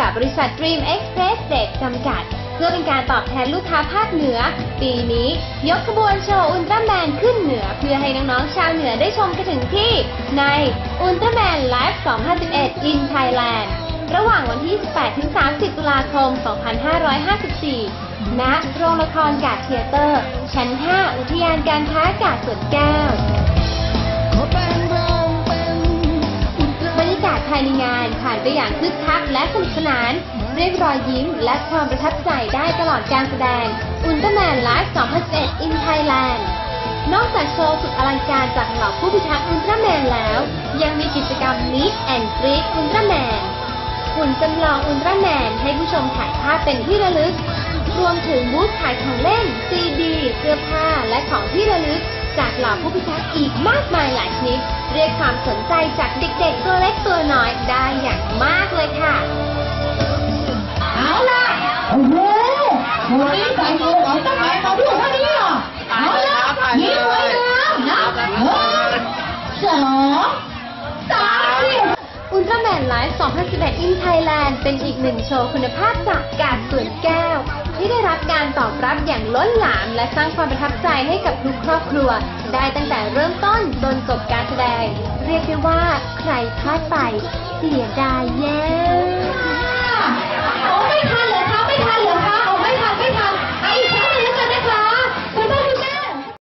กับบริษัท Dream Express Date จำกัด เพื่อเป็นการตอบแทนลูกค้าภาคเหนือ ปีนี้ยกขบวนโชว์อุลตร้าแมนขึ้นเหนือ เพื่อให้น้องๆชาวเหนือได้ชมกันถึงที่ ในอุลตร้าแมนไลฟ์2011 in Thailand ระหว่างวันที่ 18-30 ตุลาคม 2554 ณ โรงละครกาดเทียเตอร์ ชั้น 5 อุทยานการค้ากาดสวนแก้วากาศภายในงานผ่านไปอย่างคึกคักและสนุกสนาน เรียกรอยยิ้มและความประทับใจได้ตลอดการแสดงอุลตร้าแมนไลฟ์2011 in Thailand นอกจากโชว์สุดอลังการจากเหล่าผู้พิทักษ์อุลตร้าแมนแล้ว ยังมีกิจกรรม Meet and Greet อุลตร้าแมนหุ่นจำลองอุลตร้าแมนให้ผู้ชมถ่ายภาพเป็นที่ระลึก รวมถึงบูธขายของเล่น ซีดี เสื้อผ้าและของที่ระลึก จากเหล่าผู้พิทักษ์อีกมากมายหลายชนิด เรียกความสนใจจากเด็กๆ ตัวเล็กตัวน้อยได้อย่างมากเลยค่ะเอาล่ะโอ้โหวันนี้ใส่หมวกของตั้งไหนมาพูดเท่านี้เหรอเอาล่ะยิ้มไว้แล้วนะเฮ้ยสอง นไลฟ์2011 in Thailand เป็นอีกหนึ่งโชว์คุณภาพจากกาดสวนแก้ว ที่ได้รับการตอบรับอย่างล้นหลาม และสร้างความประทับใจให้กับทุกครอบครัว ได้ตั้งแต่เริ่มต้นจนจบการแสดง เรียกได้ว่าใครพลาดไปเสียดายแย่